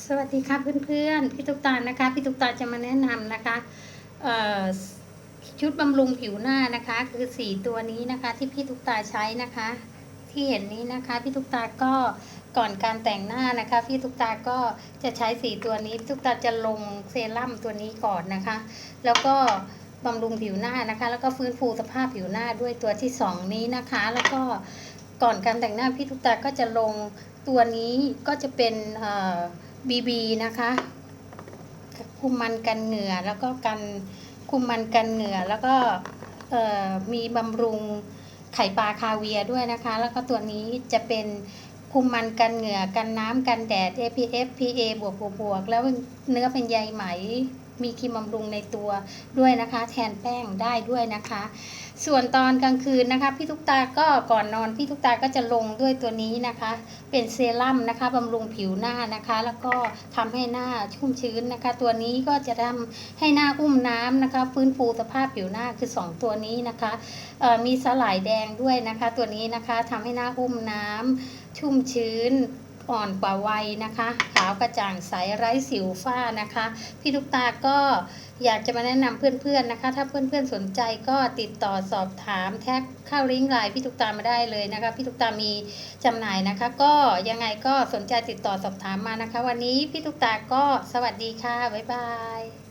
สวัสดีค่ะเพื่อนๆพี่ตุ๊กตานะคะพี่ตุ๊กตาจะมาแนะนำนะคะชุดบำรุงผิวหน้านะคะ คือสีตัวนี้นะคะ ที่พี่ตุ๊กตาใช้นะคะ ที่เห็นนี้นะคะพี่ตุ๊กตาก็ก่อนการแต่งหน้านะคะ พี่ตุ๊กตาก็จะใช้สีตัวนี้พี่ตุ๊กตาจะลงเซรั่มตัวนี้ก่อนนะคะ แล้วก็บำรุงผิวหน้านะคะ แล้วก็ฟื้นฟูสภาพผิวหน้าด้วยตัวที่สองนี้นะคะ แล้วก็ก่อนการแต่งหน้าพี่ตุ๊กตาก็จะลงตัวนี้ก็จะเป็นเอ่อ บีบีนะคะคุมมันกันเหงื่อแล้วก็กันคุมมันกันเหงื่อแล้วก็มีบำรุงไข่ปลาคาเวียด้วยนะคะ แล้วก็ตัวนี้จะเป็นคุมมันกันเหงื่อกันน้ำกันแดด APF PA บวกบวกบวกแล้วเนื้อเป็นใยไหม มีครีมบำรุงในตัวด้วยนะคะ แทนแป้งได้ด้วยนะคะ ส่วนตอนกลางคืนนะคะ พี่ทุกตาก็ก่อนนอนพี่ทุกตาก็จะลงด้วยตัวนี้นะคะ เป็นเซรั่มนะคะบำรุงผิวหน้านะคะ แล้วก็ทำให้หน้าชุ่มชื้นนะคะ ตัวนี้ก็จะทำให้หน้าอุ้มน้ำนะคะ ฟื้นฟูสภาพผิวหน้าคือ 2 ตัวนี้นะคะมีสลายแดงด้วยนะคะ ตัวนี้นะคะทำให้หน้าอุ้มน้ำชุ่มชื้น อ่อนกว่าวัยนะคะ ขาวกระจ่างใสไร้สิวฝ้านะคะ พี่ทุกตาก็อยากจะมาแนะนำเพื่อนๆนะคะ ถ้าเพื่อนๆสนใจก็ติดต่อสอบถามแท็กเข้าลิงก์ไลน์พี่ทุกตามาได้เลยนะคะ พี่ทุกตามีจำหน่ายนะคะ ก็ยังไงก็สนใจติดต่อสอบถามมานะคะ วันนี้พี่ทุกตาก็สวัสดีค่ะบ๊ายบาย